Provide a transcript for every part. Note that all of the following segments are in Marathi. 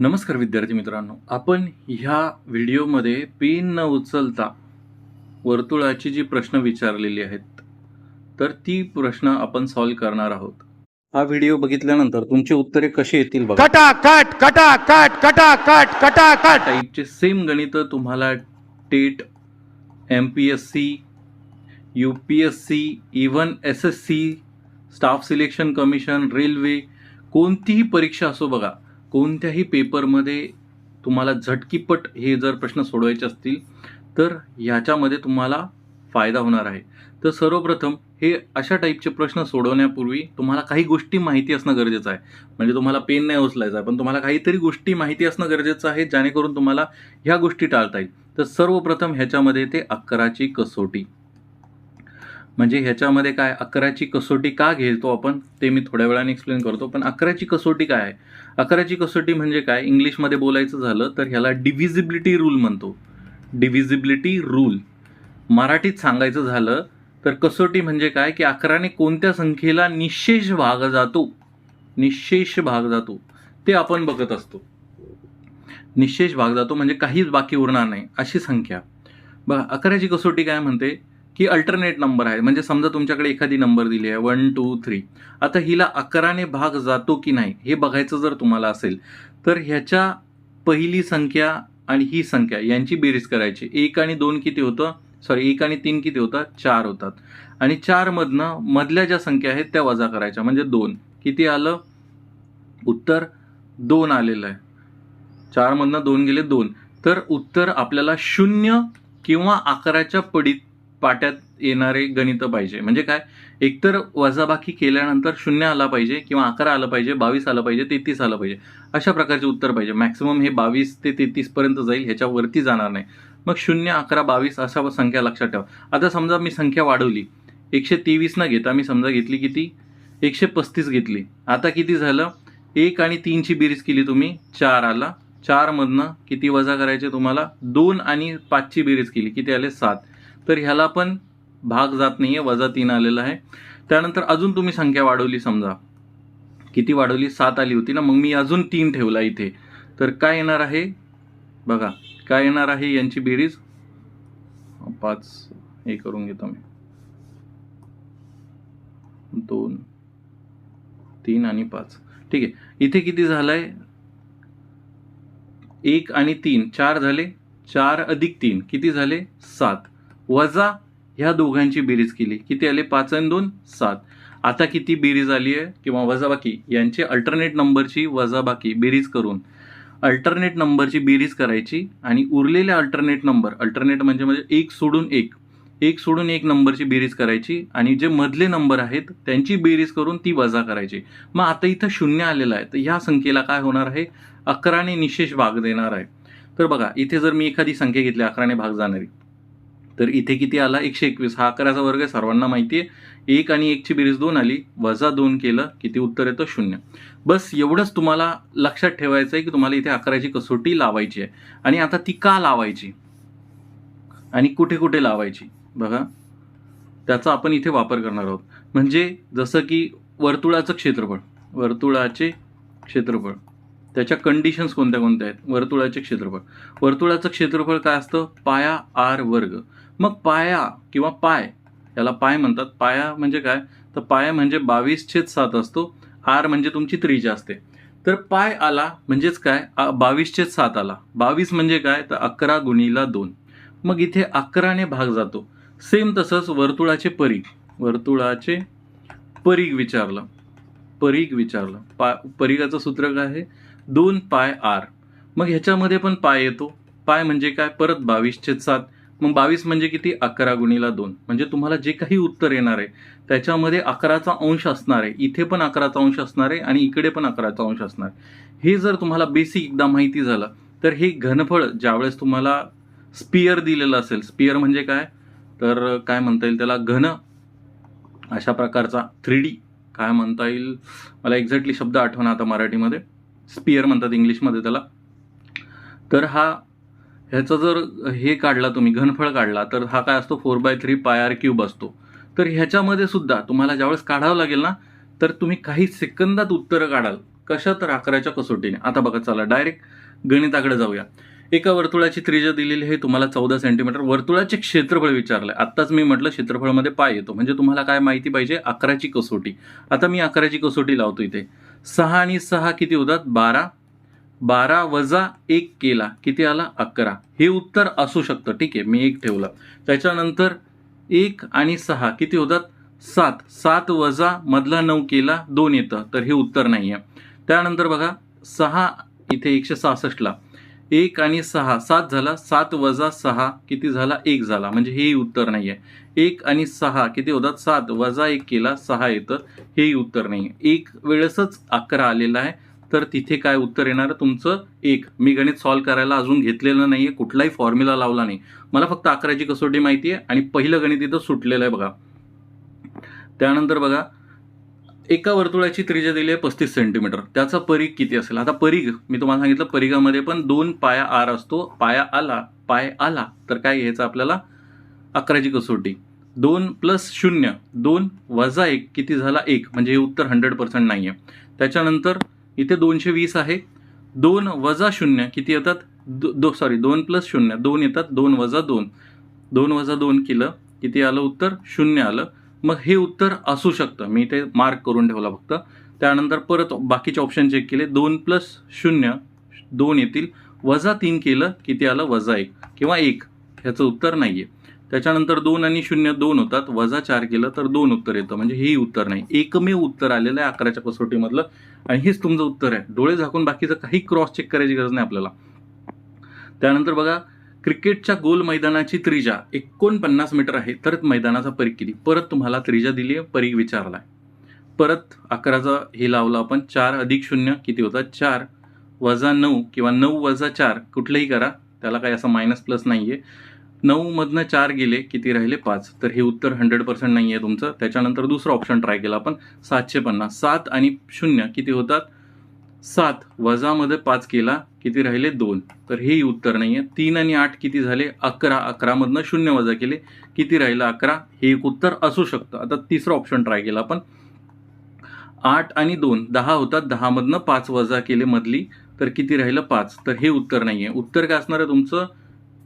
नमस्कार विद्यार्थी मित्रांनो. आपण ह्या व्हिडिओमध्ये पेन न उचलता वर्तुळाची जी प्रश्न विचारलेली आहेत तर ती प्रश्न आपण सॉल्व करणार आहोत. हा व्हिडिओ बघितल्यानंतर तुमची उत्तरे कशी येतील बघा. कटाकट कटाकट कटाकट कटाकट. टाईपचे सेम गणित तुम्हाला TET M P S C U P S C even S S C staff selection commission railway कोणतीही परीक्षा असो बघा कोणत्याही पेपरमध्ये तुम्हाला झटकीपट हे जर प्रश्न सोडवायचे असतील तर ह्याच्यामध्ये तुम्हाला फायदा होणार आहे. तर सर्वप्रथम हे अशा टाईपचे प्रश्न सोडवण्यापूर्वी तुम्हाला काही गोष्टी माहिती असणं गरजेचं आहे. म्हणजे तुम्हाला पेन नाही उचलायचं आहे पण तुम्हाला काहीतरी गोष्टी माहिती असणं गरजेचं आहे जेणेकरून तुम्हाला ह्या गोष्टी टाळता येईल. तर सर्वप्रथम ह्याच्यामध्ये ते अकराची कसोटी. म्हणजे ह्याच्यामध्ये काय अकराची कसोटी का घेतो आपण? ते मी थोड्या वेळाने एक्सप्लेन करतो. पण अकराची कसोटी काय आहे? अकराची कसोटी म्हणजे काय? इंग्लिशमध्ये बोलायचं झालं तर ह्याला डिव्हिजिबिलिटी रूल म्हणतो. डिव्हिजिबिलिटी रूल मराठीत सांगायचं झालं तर कसोटी म्हणजे काय? की अकराने कोणत्या संख्येला निशेष भाग जातो? निशेष भाग जातो. ते आपण बघत असतो. निशेष भाग जातो म्हणजे काहीच बाकी उरणार नाही. अशी संख्या. बघा अकराची कसोटी काय म्हणते? ही अल्टरनेट नंबर आहे म्हणजे समजा तुमच्याकडे एखादी नंबर दिली आहे वन टू थ्री आता हिला अकराने भाग जातो की नाही हे बघायचं जर तुम्हाला असेल तर ह्याच्या पहिली संख्या आणि ही संख्या यांची बेरीज करायची. एक आणि दोन किती होतं? सॉरी एक आणि तीन किती होतात? चार होतात. आणि चारमधनं मधल्या ज्या संख्या आहेत त्या वजा करायच्या. म्हणजे दोन. किती आलं? उत्तर दोन आलेलं आहे. चारमधनं दोन गेले दोन. तर उत्तर आपल्याला शून्य किंवा अकराच्या पडीत पाट्यात येणारे गणित पाहिजे. म्हणजे काय? एकतर वजाबाकी केल्यानंतर शून्य आला पाहिजे किंवा अकरा आलं पाहिजे बावीस आलं पाहिजे तेहतीस आलं पाहिजे. अशा प्रकारचे उत्तर पाहिजे. मॅक्सिमम हे बावीस ते तेहतीस पर्यंत जाईल ह्याच्यावरती जाणार नाही. मग शून्य अकरा बावीस अशा संख्या लक्षात ठेवा. आता समजा मी संख्या वाढवली. एकशे तेवीस न घेता मी समजा घेतली किती? एकशे पस्तीस घेतली. आता किती झालं? एक आणि तीनची बेरीज केली तुम्ही चार आला. चारमधनं किती वजा करायचे तुम्हाला? दोन आणि पाचची बेरीज केली. किती आले? सात. तर ह्याला पण भाग जात नाही आहे वजा तीन आलेला आहे. त्यानंतर अजून तुम्ही संख्या वाढवली समजा. किती वाढवली? सात आली होती ना मग मी अजून तीन ठेवला इथे. तर काय येणार आहे? बघा काय येणार आहे यांची बेरीज? पाच हे करून घेतो मी. दोन तीन आणि पाच. ठीक आहे. इथे किती झालंय? एक आणि तीन. चार झाले? चार अधिक तीन. किती झाले? सात. वजा ह्या दोघांची बेरीज केली. किती आले? पाच आणि दोन सात. आता किती बेरीज आली आहे? किंवा वजाबाकी यांचे अल्टरनेट नंबरची वजाबाकी बेरीज करून. अल्टरनेट नंबरची बेरीज करायची आणि उरलेल्या अल्टरनेट नंबर अल्टरनेट म्हणजे म्हणजे एक सोडून एक. एक सोडून एक नंबरची बेरीज करायची आणि जे मधले नंबर आहेत त्यांची बेरीज करून ती वजा करायची. मग आता इथं शून्य आलेलं आहे. तर ह्या संख्येला काय होणार आहे? अकराने निशेष भाग देणार आहे. तर बघा इथे जर मी एखादी संख्या घेतली अकराने भाग जाणारी. तर इथे किती आला? एकशे एकवीस. हा अकराचा वर्ग आहे सर्वांना माहिती आहे. एक आणि एकची बेरीज दोन आली. वजा दोन केलं किती उत्तर येतं? शून्य. बस एवढंच तुम्हाला लक्षात ठेवायचं आहे की तुम्हाला इथे अकराची कसोटी लावायची आहे. आणि आता ती का लावायची? आणि कुठे कुठे लावायची? बघा. त्याचा आपण इथे वापर करणार आहोत. म्हणजे जसं की वर्तुळाचं क्षेत्रफळ. वर्तुळाचे क्षेत्रफळ. त्याच्या कंडिशन्स कोणत्या कोणत्या आहेत? वर्तुळाचे क्षेत्रफळ. वर्तुळाचं क्षेत्रफळ काय असतं? पाया आर वर्ग. मग पाया किंवा पाय याला पाय म्हणतात. पाया म्हणजे काय? तर पाया म्हणजे बावीस छेद सात असतो. आर म्हणजे तुमची त्रिजा असते. तर पाय आला म्हणजेच काय? बावीस छेद सात आला. बावीस म्हणजे काय? तर अकरा गुणीला दोन. मग इथे अकराने भाग जातो. सेम तसंच वर्तुळाचे परीघ वर्तुळाचे परीघ विचारलं. परीघ विचारलं. पा परीघाचं सूत्र काय आहे? दोन पाय आर. मग ह्याच्यामध्ये पण पाय येतो. पाय म्हणजे काय? परत बावीसचे सात. मग बावीस म्हणजे किती? अकरा गुणीला दोन. म्हणजे तुम्हाला जे काही उत्तर येणार आहे त्याच्यामध्ये अकराचा अंश असणार आहे. इथे पण अकराचा अंश असणार आहे आणि इकडे पण अकराचा अंश असणार आहे. हे जर तुम्हाला बेसिक एकदा माहिती झालं तर हे घनफळ ज्यावेळेस तुम्हाला स्पियर दिलेलं असेल स्पियर म्हणजे काय? तर काय म्हणता येईल त्याला? घन. अशा प्रकारचा थ्री डी काय म्हणता येईल? मला एक्झॅक्टली शब्द आठवणा आता मराठीमध्ये. स्पियर म्हणतात इंग्लिशमध्ये त्याला. तर हा ह्याचा जर हे काढला तुम्ही घनफळ काढला तर हा काय असतो? Four by three pi r cube असतो. तर ह्याच्यामध्ये सुद्धा तुम्हाला ज्यावेळेस काढावं लागेल ना तर तुम्ही काही सेकंदात उत्तरं काढाल. कशा तर अकराच्या कसोटीने. आता बघा चला डायरेक्ट गणिताकडे जाऊया. एका वर्तुळाची त्रिज्या दिलेली हे तुम्हाला चौदा सेंटीमीटर वर्तुळाचे क्षेत्रफळ विचारलंय आत्ताच मी म्हटलं क्षेत्रफळमध्ये पाय येतो. म्हणजे तुम्हाला काय माहिती पाहिजे? अकराची कसोटी. आता मी अकराची कसोटी लावतो इथे. सहा आणि सहा किती होतात? बारा. बारा वजा एक केला. किती आला? अकरा. हे उत्तर असू शकतं. ठीक आहे मी एक ठेवलं. त्याच्यानंतर एक आणि सहा किती होतात? सात. सात वजा मधला नऊ केला दोन येतं. तर हे उत्तर नाही आहे त्यानंतर बघा सहा इथे एकशे सहासष्टला. एक आणि सहा. सात झाला सात वजा सहा किती झाला? एक झाला. म्हणजे हेही उत्तर नाही आहे एक आणि सहा किती होतात? सात. वजा एक केला सहा येतं. हेही उत्तर नाही आहे एक वेळेसच अकरा आलेला आहे. तर तिथे काय उत्तर येणार? तुमचं एक. मी गणित सॉल्व्ह करायला अजून घेतलेलं नाही आहे कुठलाही फॉर्म्युला लावला नाही. मला फक्त अकराची कसोटी माहिती आहे आणि पहिलं गणित इथं सुटलेलं आहे बघा. त्यानंतर बघा एका वर्तुळाची त्रिज्या दिली आहे पस्तीस सेंटीमीटर त्याचा परीघ किती असेल? आता परीघ मी तुम्हाला सांगितलं परीघामध्ये पण दोन पाया आर असतो. पाया आला पाय आला तर काय घ्यायचं आपल्याला? अकराची कसोटी. दोन प्लस शून्य दोन वजा एक किती झाला? एक. म्हणजे हे उत्तर हंड्रेड पर्सेंट नाही आहे त्याच्यानंतर इथे दोनशे वीस आहे. दोन वजा शून्य किती येतात? दो दो सॉरी दोन प्लस शून्य दोन येतात दोन वजा दोन. दोन वजा दोन किलं किती आलं उत्तर? शून्य आलं. मग हे उत्तर असू शकतं. मी ते मार्क करून ठेवला फक्त. त्यानंतर परत बाकीचे ऑप्शन चेक केले. दोन प्लस शून्य दोन येतील. वजा तीन केलं किती आलं वजा एक किंवा एक. ह्याचं उत्तर नाही आहे त्याच्यानंतर दोन आणि शून्य दोन होतात. वजा चार केलं तर दोन उत्तर येतं. म्हणजे हेही उत्तर नाही. एकमेव उत्तर आलेलं आहे अकराच्या कसोटीमधलं. आणि हेच तुमचं उत्तर आहे. डोळे झाकून बाकीचं काही क्रॉस चेक करायची गरज नाही आपल्याला. त्यानंतर बघा क्रिकेटच्या गोल मैदानाची त्रिजा एकोणपन्नास मीटर आहे. तर मैदानाचा परीख किती? परत तुम्हाला त्रिजा दिली आहे परीघ विचारलाय. परत अकराचा हे लावलं आपण चार अधिक शून्य किती होतात चार वजा नऊ किंवा नऊ वजा चार कुठलंही करा. त्याला काही असं मायनस प्लस नाही आहे नऊमधनं चार गेले किती राहिले? पाच. तर हे उत्तर हंड्रेड पर्सेंट नाही आहे तुमचं. त्याच्यानंतर दुसरं ऑप्शन ट्राय केला आपण सातशे पन्नास. सात आणि शून्य किती होतात? सात. वजामध्ये पाच केला. किती राहिले? दोन. तर हेही उत्तर नाही आहे तीन आणि आठ किती झाले? अकरा. अकरामधनं शून्य वजा केले. किती राहिलं? अकरा. हे एक उत्तर असू शकतं. आता तिसरं ऑप्शन ट्राय केला आपण. आठ आणि दोन. दहा होतात. दहामधनं पाच वजा केले मधली. तर किती राहिलं? पाच. तर हे उत्तर नाही आहे उत्तर काय असणार आहे तुमचं?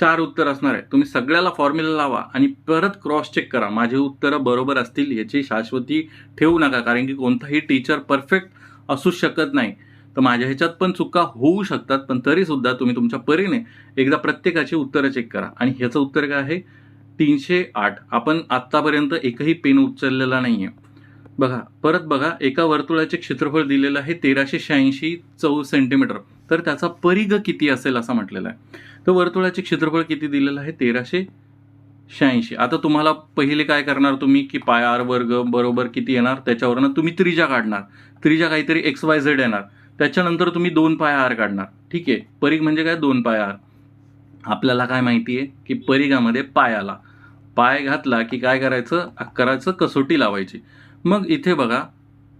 चार उत्तर असणार आहे. तुम्ही सगळ्याला फॉर्म्युला लावा आणि परत क्रॉस चेक करा. माझे उत्तरं बरोबर असतील याची शाश्वती ठेवू नका. कारण की कोणताही टीचर परफेक्ट असू शकत नाही. तर माझ्या ह्याच्यात पण चुका होऊ शकतात पण तरीसुद्धा तुम्ही तुमच्या परीने एकदा प्रत्येकाची उत्तरं चेक करा. आणि ह्याचं उत्तर काय आहे? तीनशे आठ. आपण आत्तापर्यंत एकही पेन उचललेला नाही आहे बघा परत बघा एका वर्तुळाचे क्षेत्रफळ दिलेलं आहे तेराशे शहाऐंशी चौ सेंटीमीटर तर त्याचा परिघ किती असेल असं म्हटलेलं आहे. तर वर्तुळाचे क्षेत्रफळ किती दिलेलं आहे? तेराशे शहाऐंशी. आता तुम्हाला पहिले काय करणार तुम्ही? की पाय आर वर्ग बरोबर किती येणार? त्याच्यावरनं तुम्ही त्रिजा काढणार. त्रिजा काहीतरी एक्स वाय झेड येणार. त्याच्यानंतर तुम्ही दोन पाय काढणार. ठीक आहे? परीघ म्हणजे काय? दोन पाय आपल्याला काय माहिती आहे की परिघामध्ये पाय आला. पाय घातला की काय करायचं? अकराचं कसोटी लावायची. मग इथे बघा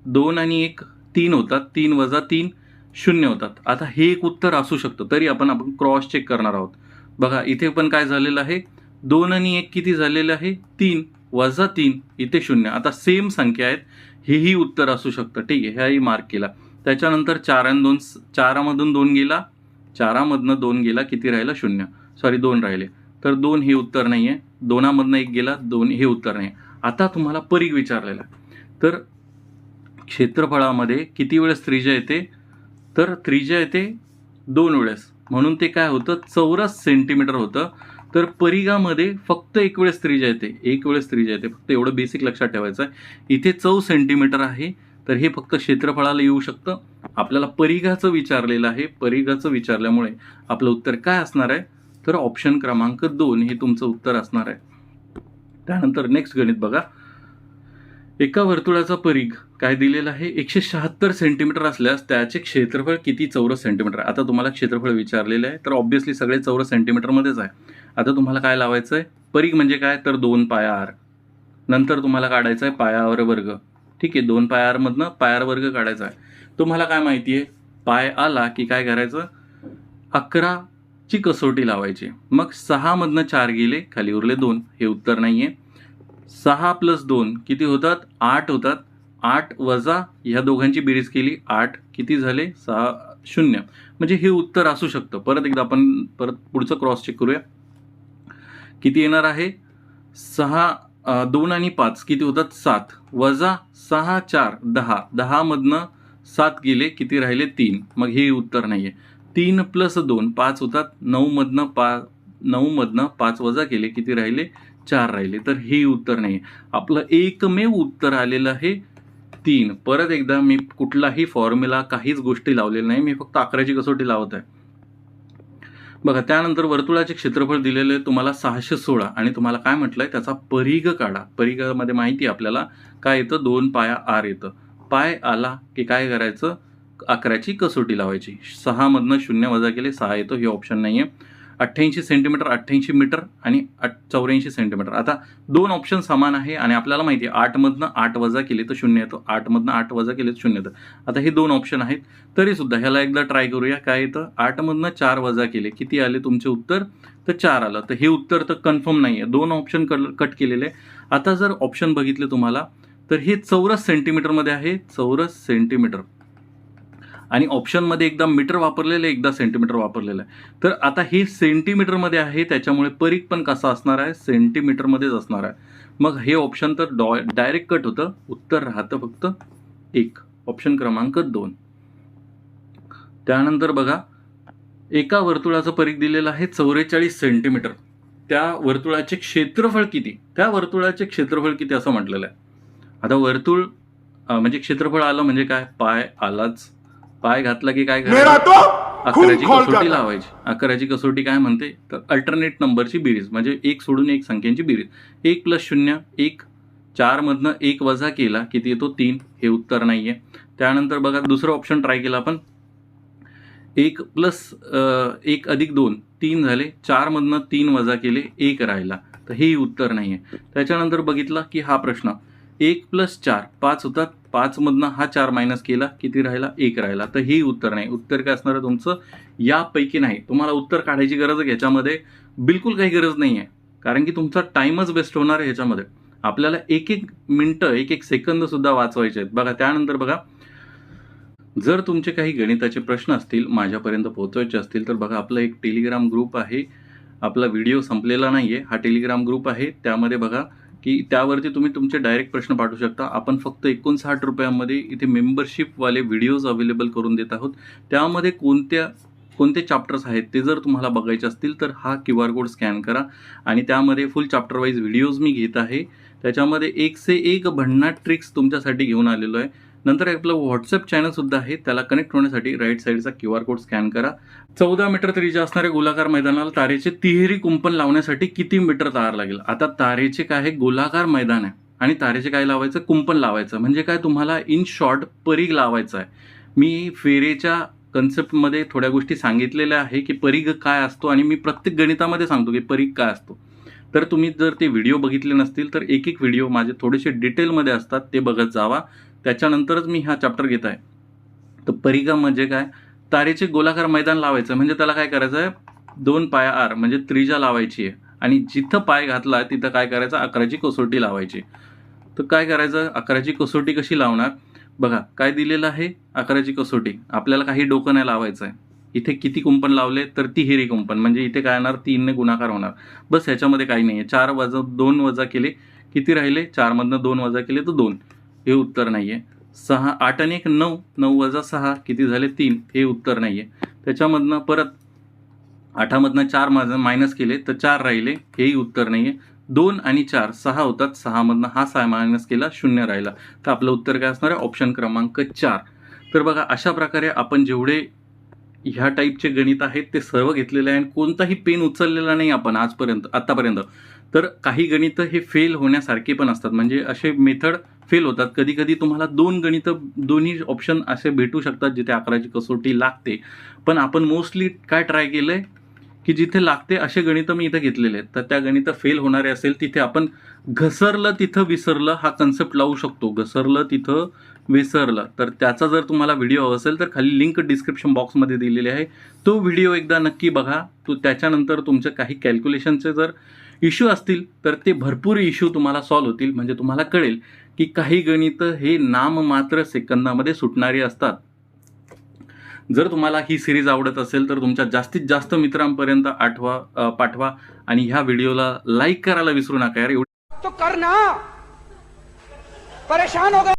दोन आणि एक तीन होतात. तीन वजा तीन शून्य होतात. आता हे एक उत्तर असू शकतं. तरी आपण आपण क्रॉस चेक करणार आहोत. बघा इथे पण काय झालेलं आहे? दोन आणि एक किती झालेलं आहे? तीन वजा तीन इथे शून्य. आता सेम संख्या आहेत. हेही उत्तर असू शकतं. ठीक आहे? ह्याही मार्क केला. त्याच्यानंतर चार आणि दोन चारामधून दोन गेला चारामधनं दोन गेला किती राहिला? शून्य. सॉरी दोन राहिले. तर दोन हे उत्तर नाही आहे दोनामधनं एक गेला दोन हे उत्तर नाही आता तुम्हाला परीघ विचारलेला आहे. तर क्षेत्रफळामध्ये किती वेळेस त्रिज्या येते? तर त्रिज्या येते दोन वेळेस. म्हणून ते काय होतं? चौरस सेंटीमीटर होतं. तर परिघामध्ये फक्त एक वेळेस त्रिज्या येते. एक वेळेस त्रिज्या येते. फक्त एवढं बेसिक लक्षात ठेवायचं आहे. इथे चौ सेंटीमीटर आहे. तर हे फक्त क्षेत्रफळाला येऊ शकतं. आपल्याला परिघाचं विचारलेलं आहे. परिघाचं विचारल्यामुळे आपलं उत्तर काय असणार आहे? तर ऑप्शन क्रमांक दोन हे तुमचं उत्तर असणार आहे. त्यानंतर नेक्स्ट गणित बघा. एका वर्तुळाचा परीघ काय दिलेला आहे? एकशे शहात्तर सेंटीमीटर असल्यास त्याचे क्षेत्रफळ किती? चौरस सेंटीमीटर आहे आता तुम्हाला क्षेत्रफळ विचारलेलं आहे तर ऑब्व्हियसली सगळे चौरस सेंटीमीटरमध्येच आहे. आता तुम्हाला काय लावायचं आहे परीघ म्हणजे काय? तर दोन पाया आर. नंतर तुम्हाला काढायचं आहे पायावर वर्ग. ठीक आहे दोन पायामधनं पायार वर्ग काढायचा आहे. तुम्हाला काय माहिती आहे पाय आला की काय करायचं? अकराची कसोटी लावायची. मग सहामधनं चार गेले खाली उरले दोन. हे उत्तर नाही आहे सहा प्लस दोन किती होतात? आठ होतात. आठ वजा ह्या दोघांची बेरीज केली. आठ किती झाले? सहा शून्य. म्हणजे हे उत्तर असू शकतं. परत एकदा आपण परत पुढचं क्रॉस चेक करूया. किती येणार आहे? सहा दोन आणि पाच किती होतात? सात. वजा सहा चार दहा. दहामधनं सात गेले किती राहिले? तीन. मग हे उत्तर नाही आहे तीन प्लस दोन पाच होतात. नऊमधनं पा नऊमधनं पाच वजा केले किती राहिले? चार राहिले. तर हे उत्तर नाही आहे आपलं एकमेव उत्तर आलेलं आहे तीन. परत एकदा मी कुठलाही फॉर्म्युला काहीच गोष्टी लावलेल्या नाही. मी फक्त अकराची कसोटी लावत आहे. बघा त्यानंतर वर्तुळाचे क्षेत्रफळ दिलेले तुम्हाला सहाशे सोळा. आणि तुम्हाला काय म्हटलंय? त्याचा परिघ काढा. परिघामध्ये माहिती आहे आपल्याला. काय येतं? दोन पाया आर येतं. पाय आला की काय करायचं? अकराची कसोटी लावायची. सहामधनं शून्य वजा केले सहा येतो. हे ऑप्शन नाही आहे अठ्ठ्याऐंशी सेंटीमीटर अठ्ठ्याऐंशी मीटर आणि चौऱ्याऐंशी सेंटीमीटर आता दोन ऑप्शन समान आहे आणि आपल्याला माहिती आहे आठमधनं आठ वजा केले तर शून्य येतं. आठमधनं आठ वजा केले तर शून्य येतं. आता हे दोन ऑप्शन आहेत. तरीसुद्धा ह्याला एकदा ट्राय करूया. काय येतं? आठमधनं चार वजा केले. किती आले तुमचे उत्तर? तर चार आलं. तर हे उत्तर तर कन्फर्म नाही आहे दोन ऑप्शन कट केलेले. आहे आता जर ऑप्शन बघितले तुम्हाला तर हे चौरस सेंटीमीटरमध्ये आहे. चौरस सेंटीमीटर आणि ऑप्शनमध्ये एकदा मीटर वापरलेलं आहे एकदा सेंटीमीटर वापरलेलं आहे. तर आता हे सेंटीमीटरमध्ये आहे त्याच्यामुळे परीख पण कसा असणार आहे? सेंटीमीटरमध्येच असणार आहे. मग हे ऑप्शन तर डॉ डायरेक्ट कट होतं. उत्तर राहतं फक्त एक. ऑप्शन क्रमांक दोन. त्यानंतर बघा एका वर्तुळाचं परीघ दिलेलं आहे चौवेचाळीस सेंटीमीटर त्या वर्तुळाचे क्षेत्रफळ किती? त्या वर्तुळाचे क्षेत्रफळ किती असं म्हटलेलं आहे. आता वर्तुळ म्हणजे क्षेत्रफळ आलं म्हणजे काय? पाय आलाच. पाय घातला की काय अकराची कसोटी लावायची. अकराची कसोटी काय म्हणते? तर अल्टरनेट नंबरची बेरीज म्हणजे एक सोडून एक संख्यांची बेरीज. एक प्लस शून्य एक चारमधनं एक वजा केला किती येतो? तीन. हे उत्तर नाही आहे त्यानंतर बघा दुसरं ऑप्शन ट्राय केला आपण. एक प्लस एक अधिक दोन तीन झाले. चारमधनं तीन वजा केले एक राहिला. तर हेही उत्तर नाही आहे त्याच्यानंतर बघितला की हा प्रश्न. एक प्लस चार. पाच होतात. पाचमधनं हा चार मायनस केला किती राहिला? एक राहिला. तर हे उत्तर नाही. उत्तर काय असणार आहे तुमचं? यापैकी नाही. तुम्हाला उत्तर काढायची गरज आहे ह्याच्यामध्ये बिलकुल काही गरज नाही आहे. कारण की तुमचा टाईमच वेस्ट होणार आहे ह्याच्यामध्ये आपल्याला एक एक मिनटं एक एक सेकंदसुद्धा वाचवायचे आहेत. बघा त्यानंतर बघा. जर तुमचे काही गणिताचे प्रश्न असतील माझ्यापर्यंत पोहोचवायचे असतील तर बघा आपला एक टेलिग्राम ग्रुप आहे. आपला व्हिडिओ संपलेला नाही आहे हा टेलिग्राम ग्रुप आहे. त्यामध्ये बघा की त्यावरती तुम्ही तुमचे डायरेक्ट प्रश्न पाठवू शकता. आपण फक्त एकोणसाठ रुपयामध्ये इथे मेंबरशिपवाले व्हिडिओज अवेलेबल करून देत आहोत. त्यामध्ये कोणत्या कोणते चॅप्टर्स आहेत ते जर तुम्हाला बघायचे असतील तर हा क्यू आर कोड स्कॅन करा. आणि त्यामध्ये फुल चॅप्टर वाईज व्हिडिओज मी घेत आहे. त्याच्यामध्ये एक से एक भन्नाट ट्रिक्स तुमच्यासाठी घेऊन आलेलो आहे. नंतर आपलं व्हॉट्सअप चॅनलसुद्धा आहे. त्याला कनेक्ट होण्यासाठी राईट साईडचा क्यू आर कोड स्कॅन करा. चौदा मीटर त्रिज्या असणाऱ्या गोलाकार मैदानाला तारेचे तिहेरी कुंपण लावण्यासाठी किती मीटर तार लागेल? आता तारेचे काय हे गोलाकार मैदान आहे. आणि तारेचे काय लावायचं? कुंपण लावायचं. म्हणजे काय? तुम्हाला इन शॉर्ट परीघ लावायचं आहे. मी फेरेच्या कन्सेप्टमध्ये थोड्या गोष्टी सांगितलेल्या आहे की परीघ काय असतो आणि मी प्रत्येक गणितामध्ये सांगतो की परीघ काय असतो. तर तुम्ही जर ते व्हिडिओ बघितले नसतील तर एक एक व्हिडिओ माझे थोडेसे डिटेलमध्ये असतात. ते बघत जावा. त्याच्यानंतरच मी हा चॅप्टर घेत आहे. तर परिघा म्हणजे काय? तारेचे गोलाकार मैदान लावायचं. म्हणजे त्याला काय करायचं आहे? दोन पाया आर म्हणजे त्रिजा लावायची आहे. आणि जिथं पाय घातला तिथं काय करायचं? अकराची कसोटी लावायची. तर काय करायचं? अकराची कसोटी कशी लावणार? बघा काय दिलेलं आहे? अकराची कसोटी. आपल्याला काही डोकं नाही लावायचं आहे इथे किती कुंपण लावले तर तिहेरी कुंपण. म्हणजे इथे काय येणार तीनने गुणाकार होणार. बस ह्याच्यामध्ये काही नाही आहे चार वजा दोन वजा केले किती राहिले? चारमधनं दोन वजा केले तर दोन. हे उत्तर नाही आहे सहा आठ आणि एक नऊ नऊ वजा सहा किती झाले? तीन. हे उत्तर नाही आहे त्याच्यामधनं परत आठामधनं चार माझं मायनस केले तर चार राहिले. हेही उत्तर नाही आहे दोन आणि चार सहा होतात. सहामधनं हा सहा मायनस केला शून्य राहिला. तर आपलं उत्तर काय असणार आहे? ऑप्शन क्रमांक चार. तर बघा अशा प्रकारे आपण जेवढे ह्या टाईपचे गणित आहेत ते सर्व घेतलेले आहे आणि कोणताही पेन उचललेला नाही आपण आजपर्यंत आत्तापर्यंत तर काही गणितं हे फेल होण्यासारखे पण असतात. म्हणजे असे मेथड फेल होतात. कधी कधी तुम्हाला दोन गणितं दोन्ही ऑप्शन असे भेटू शकतात जिथे अकराची कसोटी लागते. पण आपण मोस्टली काय ट्राय केलं आहे की जिथे लागते असे गणितं मी इथं घेतलेले आहेत. तर त्या गणितं फेल होणारे असेल तिथे आपण घसरलं तिथं विसरलं हा कन्सेप्ट लावू शकतो. घसरलं तिथं विसरलं. तर त्याचा जर तुम्हाला व्हिडिओ हवा असेल तर खाली लिंक डिस्क्रिप्शन बॉक्समध्ये दिलेली आहे. तो व्हिडिओ एकदा नक्की बघा. तो त्याच्यानंतर तुमच्या काही कॅल्क्युलेशनचे जर इश्यू असतील तर ते भरपूर इश्यू तुम्हाला सॉल्व्ह होतील. म्हणजे तुम्हाला कळेल की काही गणितं हे नाममात्र सेकंदामध्ये सुटणारी असतात. जर तुम्हाला ही सिरीज आवडत असेल तर तुमच्या जास्तीत जास्त मित्रांपर्यंत आठवा पाठवा आणि ह्या व्हिडिओला लाईक करायला विसरू नका यार. एवढी तो करना परेशान हो गए.